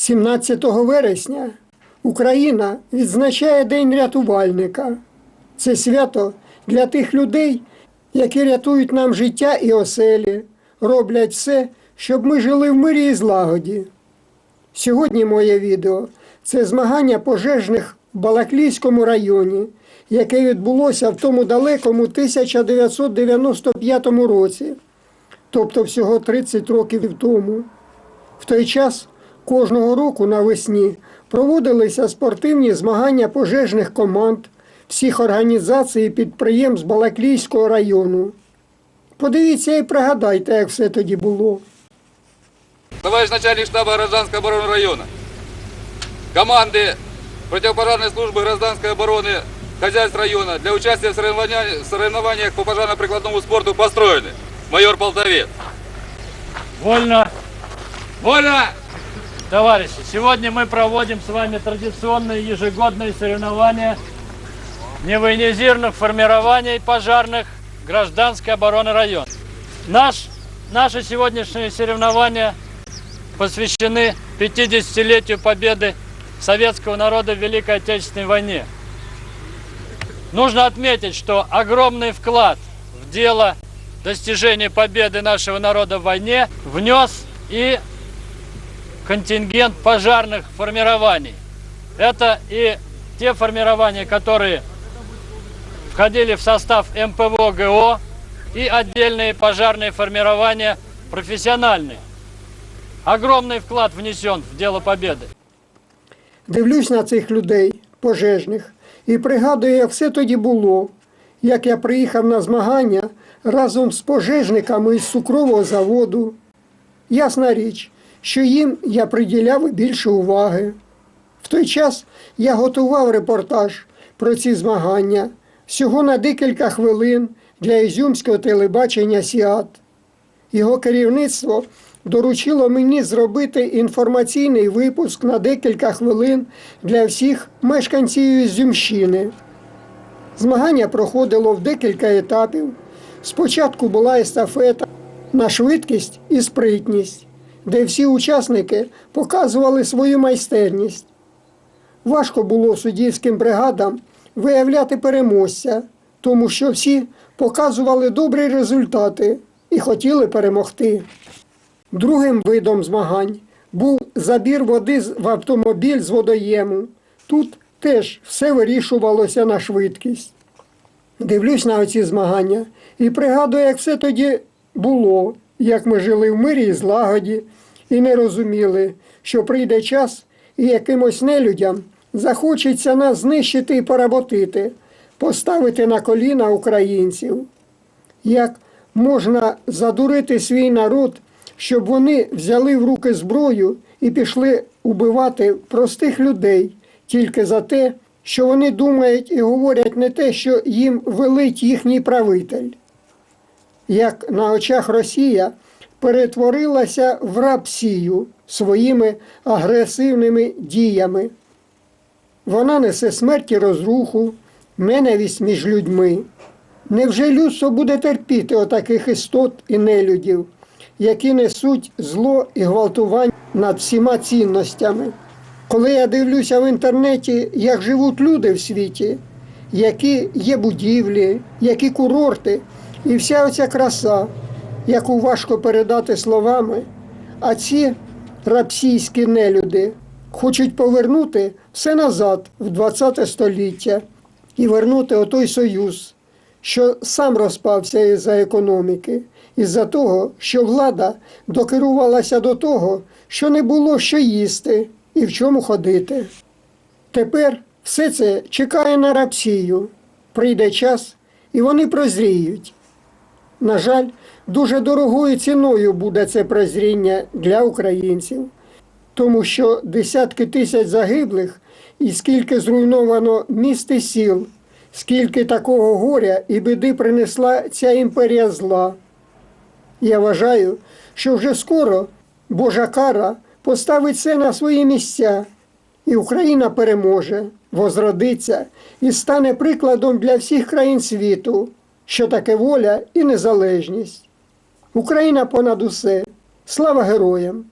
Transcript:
17 вересня Україна відзначає День рятувальника. Це свято для тих людей, які рятують нам життя і оселі, роблять все, щоб ми жили в мирі і злагоді. Сьогодні моє відео це змагання пожежних в Балаклійському районі, яке відбулося в тому далекому 1995 році, тобто всього 30 років тому. В той час кожного року навесні проводилися спортивні змагання пожежних команд всіх організацій і підприємств Балаклійського району. Подивіться і пригадайте, як все тоді було. Товарищ начальник штаба гражданской обороны района. Команды противопожарной службы гражданской обороны хозяйств района для участия в соревнованиях, соревнованиях по пожарно-прикладному спорту построены. Майор Полтовец. Вольно. Вольно! Товарищи, сегодня мы проводим с вами традиционные ежегодные соревнования невоенизированных формирований пожарных гражданской обороны района. Наш, наши сегодняшние соревнования посвящены 50-летию победы советского народа в Великой Отечественной войне. Нужно отметить, что огромный вклад в дело достижения победы нашего народа в войне внес и контингент пожарных формирований. Это и те формирования, которые входили в состав МПВО ГО и отдельные пожарные формирования профессиональные. Огромный вклад внесен в дело победы. Дивлюсь на цих людей, пожежних, і пригадую, як все тоді було, як я приїхав на змагання разом з пожежниками із цукрового заводу. Ясна річ, що їм я приділяв більше уваги. В той час я готував репортаж про ці змагання всього на декілька хвилин для ізюмського телебачення Сіат. Його керівництво доручило мені зробити інформаційний випуск на декілька хвилин для всіх мешканців Ізюмщини. Змагання проходило в декілька етапів. Спочатку була естафета на швидкість і спритність, де всі учасники показували свою майстерність. Важко було суддівським бригадам виявляти переможця, тому що всі показували добрі результати і хотіли перемогти. Другим видом змагань був забір води в автомобіль з водоєму. Тут теж все вирішувалося на швидкість. Дивлюсь на оці змагання і пригадую, як все тоді було, як ми жили в мирі і злагоді, і не розуміли, що прийде час і якимось нелюдям захочеться нас знищити і поработити, поставити на коліна українців. Як можна задурити свій народ, щоб вони взяли в руки зброю і пішли убивати простих людей тільки за те, що вони думають і говорять не те, що їм велить їхній правитель. Як на очах Росія перетворилася в рабсію своїми агресивними діями. Вона несе смерть і розруху, ненависть між людьми. Невже людство буде терпіти отаких істот і нелюдів, які несуть зло і гвалтування над всіма цінностями? Коли я дивлюся в інтернеті, як живуть люди в світі, які є будівлі, які курорти, і вся оця краса, яку важко передати словами, а ці рабсійські нелюди хочуть повернути все назад в 20 століття і вернути отой союз, що сам розпався із-за економіки, із-за того, що влада докерувалася до того, що не було що їсти і в чому ходити. Тепер все це чекає на рабсію. Прийде час, і вони прозріють. На жаль, дуже дорогою ціною буде це прозріння для українців, тому що десятки тисяч загиблих і скільки зруйновано міст і сіл, скільки такого горя і біди принесла ця імперія зла. Я вважаю, що вже скоро Божа кара поставить все на свої місця, і Україна переможе, возродиться і стане прикладом для всіх країн світу, що таке воля і незалежність. Україна понад усе. Слава героям!